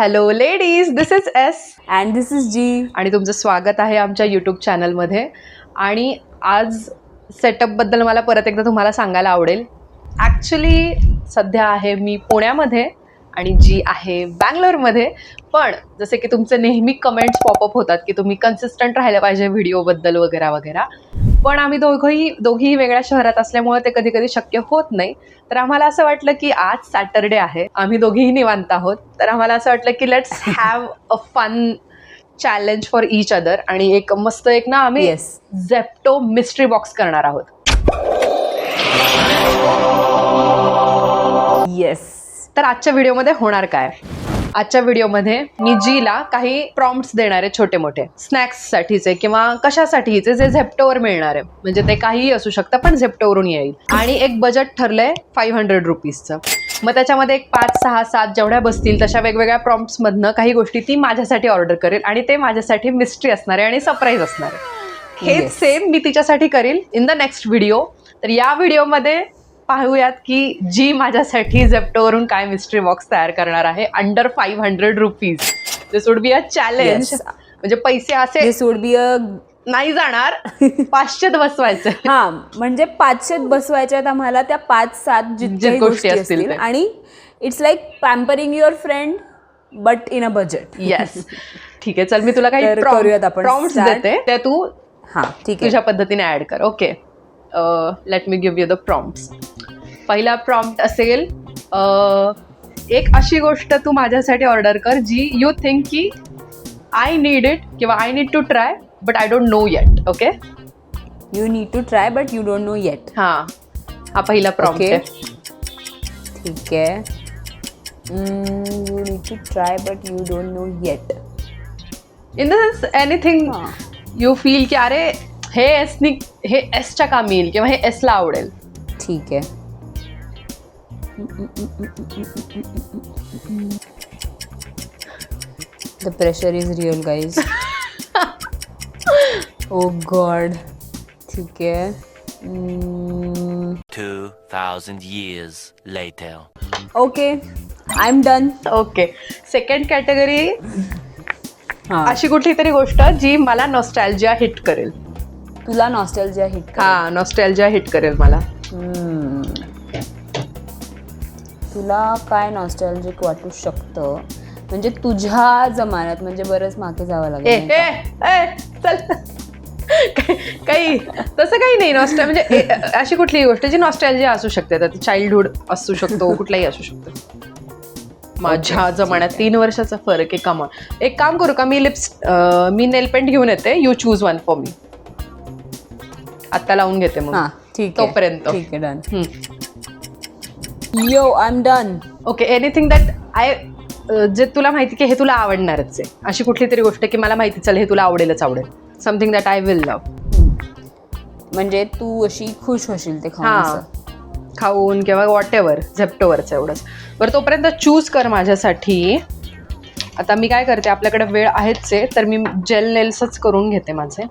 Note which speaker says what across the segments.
Speaker 1: Hello ladies this is S
Speaker 2: and this is G
Speaker 1: आणि तुमचं स्वागत आहे आमच्या यूट्यूब चॅनलमध्ये आणि आज सेटअपबद्दल मला परत एकदा तुम्हाला सांगायला आवडेल. ॲक्च्युली सध्या आहे मी पुण्यामध्ये आणि जी आहे बँगलोरमध्ये पण जसे की तुमचे नेहमी कमेंट्स पॉपअप होतात की तुम्ही कन्सिस्टंट राहिलं पाहिजे व्हिडिओबद्दल वगैरे वगैरे. पण आम्ही दोघंही दोघीही वेगळ्या शहरात असल्यामुळे ते कधी कधी शक्य होत नाही. तर आम्हाला असं वाटलं की आज सॅटरडे आहे. आम्ही दोघीही निवांत आहोत. तर आम्हाला असं वाटलं की let's have a fun challenge for each other आणि एक मस्त एक ना आम्ही झेप्टो मिस्ट्री बॉक्स करणार आहोत.
Speaker 2: येस
Speaker 1: तर आजच्या व्हिडिओमध्ये होणार काय? आजच्या व्हिडिओमध्ये मी जीला काही प्रॉम्प्ट्स देणार आहे छोटे मोठे स्नॅक्ससाठीचे किंवा कशासाठीचे जे झेप्टोवर मिळणार. आहे म्हणजे ते काहीही असू शकतं पण झेप्टोवरून येईल. आणि एक बजेट ठरलंय फाईव्ह हंड्रेड रुपीजचं मग त्याच्यामध्ये एक पाच सहा सात जेवढ्या बसतील तशा वेगवेगळ्या प्रॉम्प्ट्समधनं काही गोष्टी ती माझ्यासाठी ऑर्डर करेल आणि ते माझ्यासाठी मिस्ट्री असणार आहे आणि सरप्राईज असणार. आहे हे. सेम मी तिच्यासाठी करील इन द नेक्स्ट व्हिडिओ तर या व्हिडिओमध्ये पाहूयात की जी माझ्यासाठी झेप्टोवरून काय मिस्ट्री बॉक्स तयार करणार आहे? Under five hundred rupees this would be a challenge. म्हणजे पैसे असे
Speaker 2: दिस वुड बी अ
Speaker 1: नाही जाणार. पाचशेत बसवायचे.
Speaker 2: हा म्हणजे पाचशेत बसवायच्यात आम्हाला त्या पाच सात
Speaker 1: जे
Speaker 2: जितक्या
Speaker 1: गोष्टी असतील.
Speaker 2: आणि it's like pampering your friend but in a budget
Speaker 1: yes ठीक आहे चल मी तुला काही
Speaker 2: करूयात आपण.
Speaker 1: देते. ते तू
Speaker 2: हा ठीक आहे.
Speaker 1: तुझ्या पद्धतीने ऍड कर. Okay let me give you the prompts पहिला प्रॉम्प्ट असेल एक अशी गोष्ट तू माझ्यासाठी ऑर्डर कर जी यू थिंक की आय नीड इट किंवा I need to try but I don't know yet okay
Speaker 2: you need to try but you don't know yet
Speaker 1: हाँ हा पहिला प्रॉम्प्ट आहे.
Speaker 2: ठीक आहे. You need to try but you don't know yet
Speaker 1: in the sense anything you feel की अरे हे एसनी हे एसच्या कामी येईल किंवा हे एसला आवडेल.
Speaker 2: ठीक आहे. The pressure is real guys oh god ठीक आहे. Mm,
Speaker 3: 2,000 years later.
Speaker 2: Okay I am done
Speaker 1: okay second category
Speaker 2: हां.
Speaker 1: अशी कुठली तरी गोष्ट जी मला नॉस्टॅल्जिया हिट करेल.
Speaker 2: तुला नॉस्टॅल्जिया हिट
Speaker 1: हा नॉस्टॅल्जिया हिट करेल मला.
Speaker 2: तुला काय नॉस्टॅल्जिक वाटू शकतं? म्हणजे तुझ्या जमान्यात म्हणजे बरंच मागे जावं
Speaker 1: ए
Speaker 2: लागेल नाही
Speaker 1: ए
Speaker 2: का?
Speaker 1: ए चल. काही- काही तसं काही नाही. नॉस्टॅल म्हणजे ए, अशी कुठलीही गोष्ट जी नॉस्टॅल्जिया असू शकते. तर चाइल्डहुड असू शकतो कुठलाही असू शकतो. माझ्या जमान्यात तीन वर्षाचा फरक आहे. कमा एक काम करू का? मी लिप्स मी नेल पेंट घेऊन येते. You choose one for me आत्ता लावून घेते मग.
Speaker 2: हां ठीक आहे.
Speaker 1: तोपर्यंत.
Speaker 2: ठीक आहे done. Yo I am done
Speaker 1: okay anything that I जे तुला माहिती की हे तुला आवडणारच आहे. अशी कुठली तरी गोष्ट की मला माहिती चल हे तुला आवडेलच आवडेल. Something that I will love
Speaker 2: म्हणजे तू अशी खुश होशील ते खाऊन
Speaker 1: हां.
Speaker 2: असं.
Speaker 1: खाऊन किंवा वॉट एव्हर झेप्टोवरचं एवढंच. बरं तोपर्यंत चूज कर माझ्यासाठी. आता मी काय करते आपल्याकडे वेळ आहेच आहे तर मी जेल नेल्सच करून घेते माझे.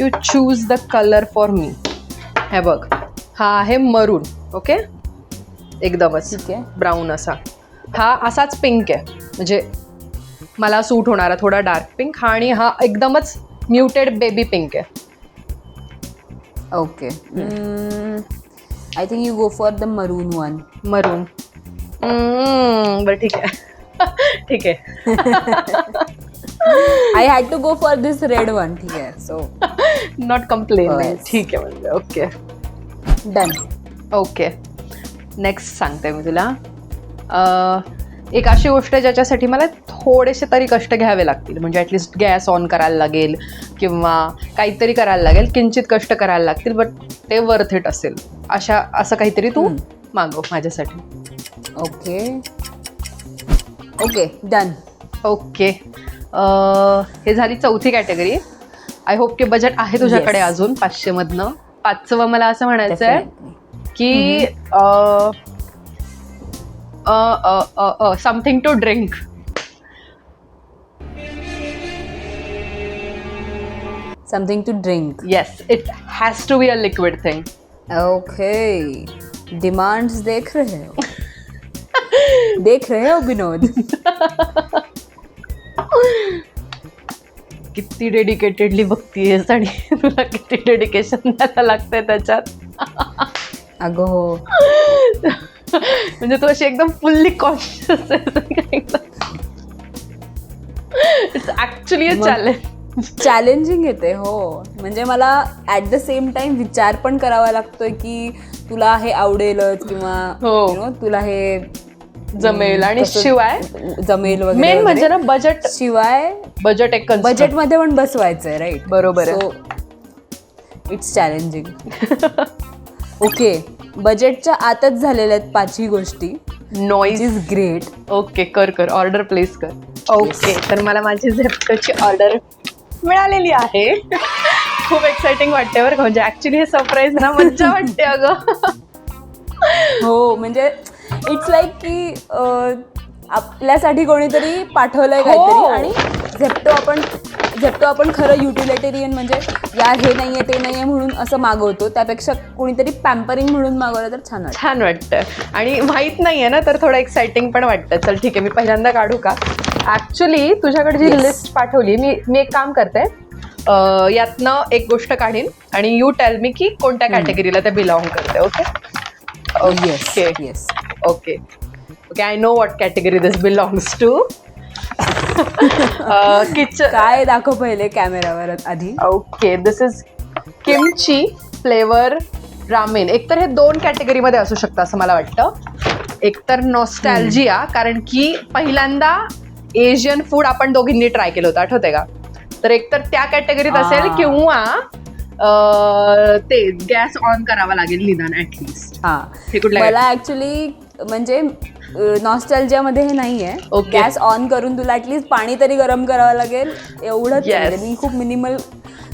Speaker 1: You choose the colour for me हे बघ. हा आहे मरून ओके एकदमच.
Speaker 2: ठीक आहे.
Speaker 1: ब्राऊन असा. हा असाच पिंक आहे. म्हणजे मला सूट होणारा थोडा डार्क पिंक हा आणि हा एकदमच म्युटेड बेबी पिंक आहे.
Speaker 2: Okay I think you go for the maroon one
Speaker 1: maroon बरं ठीक आहे. ठीक आहे.
Speaker 2: I had to go for this red one ठीक आहे सो
Speaker 1: नॉट कम्प्लेन. ठीक आहे म्हणजे ओके
Speaker 2: डन
Speaker 1: ओके नेक्स्ट सांगते मी तुला. एक अशी गोष्ट ज्याच्यासाठी मला थोडेसे तरी कष्ट घ्यावे लागतील. म्हणजे ॲटलिस्ट गॅस ऑन करायला लागेल किंवा काहीतरी करायला लागेल किंचित कष्ट करायला लागतील बट ते वर्थ इट असेल. अशा असं काहीतरी तू. मागव माझ्यासाठी.
Speaker 2: ओके ओके डन
Speaker 1: ओके हे झाली चौथी कॅटेगरी आय होप की बजेट आहे तुझ्याकडे
Speaker 2: Yes.
Speaker 1: अजून पाचशे मधनं पाचवं मला असं म्हणायचं आहे की something to drink
Speaker 2: something to drink
Speaker 1: yes it has to be a liquid thing
Speaker 2: okay demands देख रहे हो. देख रहे हो विनोद.
Speaker 1: किती डेडिकेटेडली बघतीयस आणि तुला किती डेडिकेशन द्यायला लागतंय त्याच्यात.
Speaker 2: अगं. हो
Speaker 1: म्हणजे तू अशी एकदम fully conscious it's a challenge
Speaker 2: challenging येते हो. म्हणजे मला ॲट द सेम टाइम विचार पण करावा लागतोय की तुला हे आवडेलच किंवा
Speaker 1: हो.
Speaker 2: तुला हे
Speaker 1: जमेल. आणि शिवाय
Speaker 2: जमेल वगैरे
Speaker 1: मेन म्हणजे. ना बजेट
Speaker 2: शिवाय
Speaker 1: बजेट एक बजेट
Speaker 2: बजेटमध्ये पण बसवायचंय राईट
Speaker 1: बरोबर आहे.
Speaker 2: इट्स चॅलेंजिंग ओके बजेटच्या आतच झालेल्या आहेत पाचही गोष्टी.
Speaker 1: नॉईज
Speaker 2: इज ग्रेट
Speaker 1: ओके कर कर. ऑर्डर प्लेस कर. ओके तर मला माझी झेप्टोची ऑर्डर मिळालेली आहे. खूप एक्साइटिंग वाटते बरं का. म्हणजे ऍक्च्युली हे सरप्राईज ना मज्जा वाटते अगं.
Speaker 2: हो म्हणजे इट्स लाईक की अं, आपल्यासाठी कोणीतरी पाठवलंय
Speaker 1: हो.
Speaker 2: काहीतरी आणि झेप्टो आपण झेप्टो आपण खरं युटिलिटेरियन म्हणजे यार हे नाहीये ते नाहीये म्हणून असं मागवतो. त्यापेक्षा कोणीतरी पॅम्परिंग म्हणून मागवलं तर छान वाटतं.
Speaker 1: छान वाटतं. आणि माहीत नाहीये ना तर थोडं एक्साइटिंग पण वाटतं. चल ठीक आहे मी पहिल्यांदा काढू का? ऍक्च्युली तुझ्याकडे जी
Speaker 2: Yes.
Speaker 1: लिस्ट पाठवली मी मी एक काम करते. अं, यातनं एक गोष्ट काढीन आणि यू टेल मी की कोणत्या कॅटेगरीला ते बिलॉंग करते okay
Speaker 2: yes
Speaker 1: okay okay okay I know what category this belongs to kitchen
Speaker 2: काय दाखव पहिले कॅमेरावर आधी?
Speaker 1: Okay this is kimchi flavour ramen एकतर हे दोन कॅटेगरीमध्ये असू शकतं असं मला वाटतं. एकतर नॉस्टॅल्जिया कारण की पहिल्यांदा एशियन फूड आपण दोघींनी ट्राय केलं होतं. आठवते का? तर एकतर त्या कॅटेगरीत असेल
Speaker 2: आ.
Speaker 1: किंवा अं, ते गॅस ऑन करावा लागेल निदान ऍटलिस्ट
Speaker 2: हा.
Speaker 1: हे कुठल्या
Speaker 2: मला ऍक्च्युली म्हणजे नॉस्टॅल्जिया मध्ये हे नाहीये
Speaker 1: Okay.
Speaker 2: गॅस ऑन करून तुला ऍटलीस्ट पाणी तरी गरम करावं लागेल एवढंच आहे. म्हणजे मी खूप मिनिमल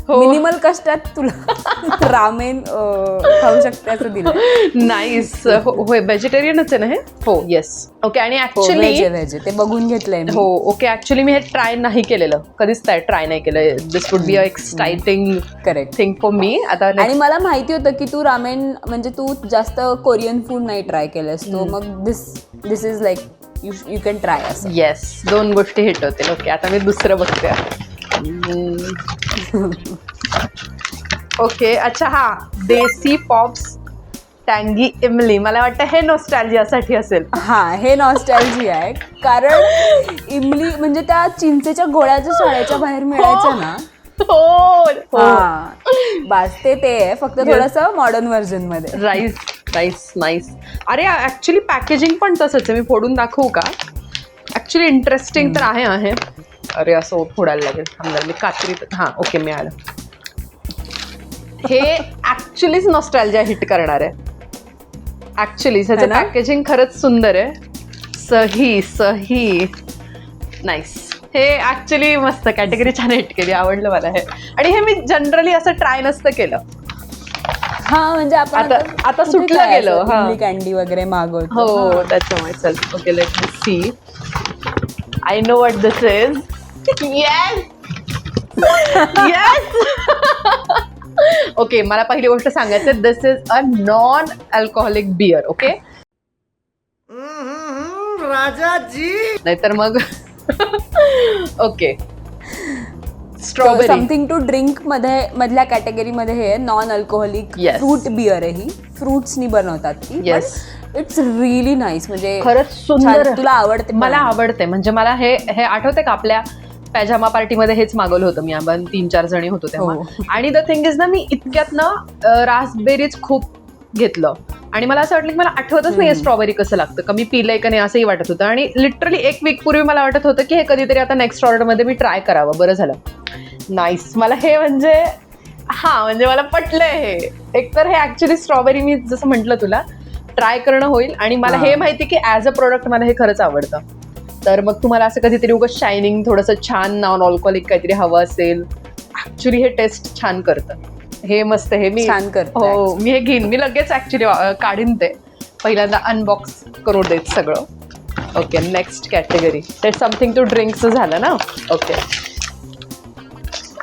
Speaker 1: हो.
Speaker 2: मिनिमल कष्टात तुला रामेन अं, खाऊ शकते असं दिलं.
Speaker 1: नाईस होय व्हेजिटेरियनच आहे ना हे? हो. येस ओके आणि ऍक्च्युली
Speaker 2: व्हेज आहे. ते बघून घेतलंय मी.
Speaker 1: हो ओके ऍक्च्युली मी हे ट्राय नाही केलेलं. कधीच ट्राय नाही केलं. This would be a exciting
Speaker 2: correct
Speaker 1: thing for me आता
Speaker 2: आणि मला माहिती होतं की तू रामेन म्हणजे तू जास्त कोरियन फूड नाही ट्राय केलंस. तो मग this this is like you you can try असं.
Speaker 1: येस दोन गोष्टी हिट होतील. ओके आता मी दुसरं बघते. ओके अच्छा हा. देसी पॉप्स टँगी इमली. मला वाटतं हे नोस्टॅल्जियासाठी असेल.
Speaker 2: हा हे नॉस्टॅल्जी आहे. कारण इमली म्हणजे त्या चिंचेच्या गोळ्याच्या शाळेच्या बाहेर मिळायच्या ना?
Speaker 1: हो
Speaker 2: हा. बास ते ते आहे. फक्त थोडस मॉडर्न व्हर्जनमध्ये.
Speaker 1: राईस राईस नाईस अरे ऍक्च्युली पॅकेजिंग पण तसंच आहे. मी फोडून दाखवू का? ऍक्च्युली इंटरेस्टिंग तर आहे आहे. अरे असं फोडायला लागेल. समजा मी कात्रीत हां ओके मिळालं. हे ऍक्च्युलीच नॉस्टॅल्जिया हिट करणार आहे. ऍक्च्युली त्याचं
Speaker 2: है ना?
Speaker 1: पॅकेजिंग खरंच सुंदर आहे. सही सही. नाईस हे ऍक्च्युली मस्त कॅटेगरी छान हिट केली आवडलं मला हे. आणि हे मी जनरली असं ट्राय नसतं केलं.
Speaker 2: हा म्हणजे आपण
Speaker 1: आता- आता सुटलं गेलं, हा.
Speaker 2: कॅन्डी वगैरे मागवतो.
Speaker 1: हो
Speaker 2: हा.
Speaker 1: त्याच्यामुळे चल. Okay let me see I know what this is yes yes okay मला पहिली गोष्ट सांगायचं this is a non alcoholic beer okay
Speaker 4: Raja ji
Speaker 1: नाहीतर मग ओके स्ट्रॉबेरी
Speaker 2: समथिंग टू ड्रिंकमध्ये मधल्या कॅटेगरी मध्ये हे non alcoholic
Speaker 1: Yes.
Speaker 2: Fruit beer आहे ही. फ्रुट्सनी बनवतात ती
Speaker 1: Yes.
Speaker 2: इट्स रिअली नाईस म्हणजे
Speaker 1: खरंच सुंदर.
Speaker 2: छान. तुला आवडते
Speaker 1: मला
Speaker 2: पण?
Speaker 1: आवडते. म्हणजे मला हे हे आठवते का आपल्या पॅजामा पार्टीमध्ये हेच मागवलं होतं मी. आपण तीन चार जणी होतो तेव्हा.
Speaker 2: हो.
Speaker 1: आणि द थिंग इज ना मी इतक्यात ना रासबेरीज खूप घेतलं. आणि मला असं वाटलं की मला आठवतच नाही स्ट्रॉबेरी कसं लागतं. का मी पिलंय का नाही असंही वाटत होतं. आणि लिटरली एक वीक पूर्वी मला वाटत होतं की हे कधीतरी आता नेक्स्ट ऑर्डरमध्ये मी ट्राय करावं. बरं झालं. नाईस मला हे म्हणजे हा म्हणजे मला पटलंय हे. एकतर हे ऍक्च्युली स्ट्रॉबेरी मी जसं म्हटलं तुला ट्राय करणं होईल. आणि मला
Speaker 2: हा.
Speaker 1: हे माहिती की ॲज अ प्रोडक्ट मला हे खरंच आवडतं. तर मग तुम्हाला असं कधीतरी उगाच शायनिंग थोडंसं छान नॉन अल्कोहोलिक काहीतरी हवं असेल. ऍक्च्युली हे टेस्ट छान करतं. हे मस्त हे मी
Speaker 2: छान करतं.
Speaker 1: हो मी हे घेईन. मी लगेच ऍक्च्युली काढीन ते. पहिल्यांदा अनबॉक्स करून देत सगळं. ओके नेक्स्ट कॅटेगरी ते समथिंग टू ड्रिंक्स झालं ना? ओके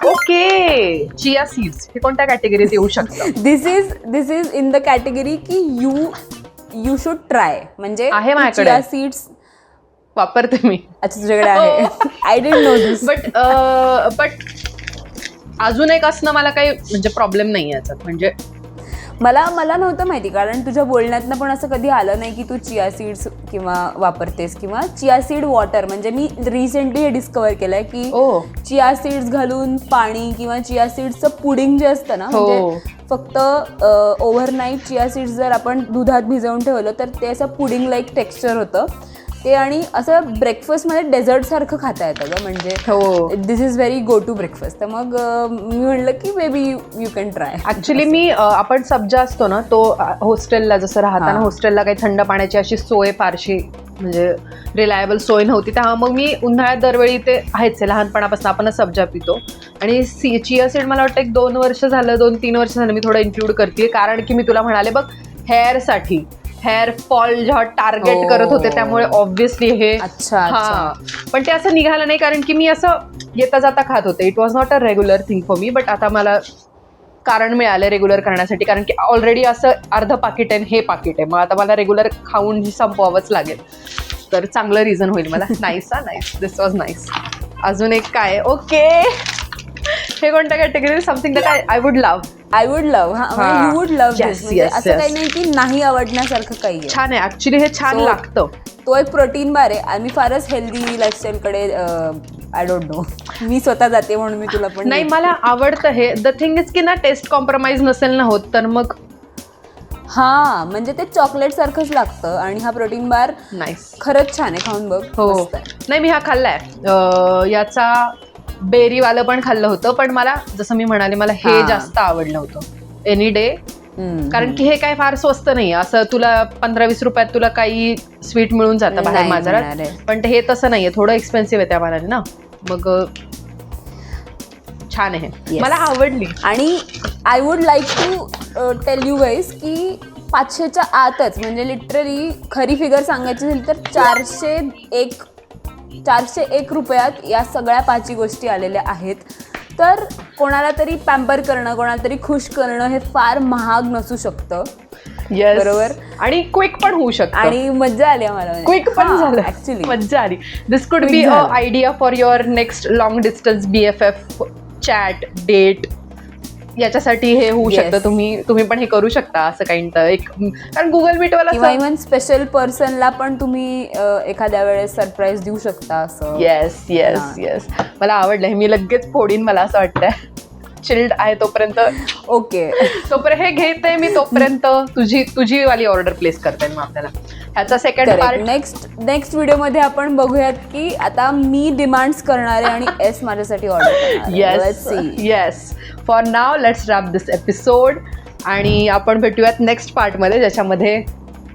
Speaker 1: ओके चिया सीड्स हे कोणत्या कॅटेगरीत येऊ शकतं?
Speaker 2: This is this is in the category की यू यू शुड ट्राय म्हणजे
Speaker 1: आहे माझ्याकडे.
Speaker 2: सीड्स
Speaker 1: वापरते मी.
Speaker 2: अच्छा तुझ्याकडे आहे. I don't know this
Speaker 1: but but अजून एक असणं मला काही म्हणजे प्रॉब्लेम नाही याच्यात. म्हणजे
Speaker 2: मला मला नव्हतं माहिती कारण तुझ्या बोलण्यातनं पण असं कधी आलं नाही की तू चिया सीड्स किंवा वापरतेस किंवा चिया सीड वॉटर. म्हणजे मी रिसेंटली हे डिस्कवर केलंय की
Speaker 1: ओ
Speaker 2: चिया सीड्स घालून पाणी किंवा चिया सीड्सचं पुडिंग जे असतं ना
Speaker 1: हो.
Speaker 2: म्हणजे फक्त ओव्हरनाईट चिया सीड्स जर आपण दुधात भिजवून ठेवलं तर ते असं पुडिंग लाईक टेक्स्चर होतं. ते आणि असं ब्रेकफास्टमध्ये डेझर्ट सारखं खाता येतं ग. म्हणजे
Speaker 1: हो.
Speaker 2: This is very go to breakfast तर मग मी म्हणलं की may be you can try
Speaker 1: actually मी अ, आपण सब्जा असतो ना तो अ, हॉस्टेलला जसं राहताना
Speaker 2: हा.
Speaker 1: हॉस्टेलला काही थंड पाण्याची अशी सोय फारशी म्हणजे रिलायबल सोय नव्हती. त्यामुळे मग मी उन्हाळ्यात दरवेळी ते आहेच आहे. लहानपणापासून आपणच सब्जा पितो. आणि सी चिया सीड मला वाटतं एक दोन वर्ष झालं दोन तीन वर्ष झालं मी थोडं इन्क्लूड करते कारण की मी तुला म्हणाले बघ हेअरसाठी हेअर फॉल जेव्हा टार्गेट
Speaker 2: हो.
Speaker 1: करत होते त्यामुळे ऑब्व्हियसली हे
Speaker 2: अच्छा
Speaker 1: हा. पण ते असं निघालं नाही कारण की मी असं येता जाता खात होते. It was not a regular thing for me but आता मला कारण मिळालं रेग्युलर करण्यासाठी कारण की ऑलरेडी असं अर्ध पाकिट आहे हे पाकिट आहे. मग आता मला रेग्युलर खाऊन संपवावंच लागेल. तर चांगलं रिझन होईल मला. नाईस हा नाईस दिस वॉज नाईस अजून एक काय? ओके हे कोणत्या category something that I I would love
Speaker 2: I would love हा. You would love
Speaker 1: Yes,
Speaker 2: this
Speaker 1: yes,
Speaker 2: असं
Speaker 1: yes.
Speaker 2: काही नाही की नाही आवडण्यासारखं काही आहे.
Speaker 1: छान आहे. ऍक्च्युली हे छान
Speaker 2: So-
Speaker 1: लागतं.
Speaker 2: तो एक प्रोटीन बार आहे. आणि फारच हेल्दी लाईफस्टाईलकडे आय डोंट नो मी स्वतः जाते म्हणून मी तुला पण
Speaker 1: नाही मला आवडतं हे. द थिंग इज की ना टेस्ट कॉम्प्रोमाइज नसेल ना होत तर मग
Speaker 2: हा म्हणजे ते चॉकलेट सारखंच लागतं आणि हा प्रोटीन बार
Speaker 1: नाईस
Speaker 2: खरंच छान आहे. खाऊन बघ.
Speaker 1: हो.
Speaker 2: मस्त आहे.
Speaker 1: नाही मी हा खाल्लाय. अं, याचा बेरीवालं पण खाल्लं होतं पण मला जसं मी म्हणाले मला हे
Speaker 2: हा.
Speaker 1: जास्त आवडलं होतं एनी डे
Speaker 2: हम्म.
Speaker 1: कारण की हे काय फार स्वस्त नाही असं तुला पंधरा वीस रुपयात तुला काही स्वीट मिळून जातं बाहेर
Speaker 2: नाही
Speaker 1: बाजारात
Speaker 2: मिळणार आहे.
Speaker 1: पण ते हे तसं नाहीये थोडं एक्सपेन्सिव्ह आहे त्या मानाने ना मग अं, छान आहे
Speaker 2: Yes.
Speaker 1: मला आवडली
Speaker 2: आणि I would like to tell you guys की पाचशेच्या आतच म्हणजे लिटरली खरी फिगर सांगायची झाली तर चारशे एक चारशे एक रुपयात या सगळ्या पाचही गोष्टी आलेल्या आहेत. तर कोणाला तरी पॅम्पर करणं कोणाला तरी खुश करणं हे फार महाग नसू शकतं.
Speaker 1: Yes.
Speaker 2: बरोबर.
Speaker 1: आणि क्विक पण होऊ शकतं.
Speaker 2: आणि मज्जा आली आम्हाला.
Speaker 1: क्विक पण झालं.
Speaker 2: ऍक्च्युली
Speaker 1: मज्जा आली. This could be a. Idea for your next long distance B F F chat date याच्यासाठी हे होऊ
Speaker 2: Yes.
Speaker 1: शकतं तुम्ही तुम्ही पण हे करू शकता असं काही एक कारण गुगल मीटवाला
Speaker 2: किंवा इव्हन स्पेशल पर्सनला पण तुम्ही अ, एखाद्या वेळेस सरप्राईज देऊ शकता असं.
Speaker 1: येस येस
Speaker 2: हा.
Speaker 1: येस मला आवडलं हे मी लगेच फोडीन मला असं वाटतंय. चिल्ड आहे तोपर्यंत.
Speaker 2: ओके.
Speaker 1: तोपर्यंत हे घेते मी तोपर्यंत. तुझी तुझी वाली ऑर्डर प्लेस करते मग आपल्याला. ह्याचा सेकंड पार्ट
Speaker 2: नेक्स्ट नेक्स्ट व्हिडिओमध्ये आपण बघूयात की आता मी डिमांड्स करणार आहे आणि एस माझ्यासाठी order
Speaker 1: yes yes for now let's wrap this episode आणि आपण भेटूयात नेक्स्ट पार्टमध्ये ज्याच्यामध्ये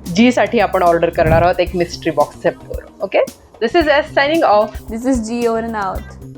Speaker 1: जीसाठी आपण ऑर्डर करणार आहोत एक mystery box okay this is S signing off
Speaker 2: this is G over out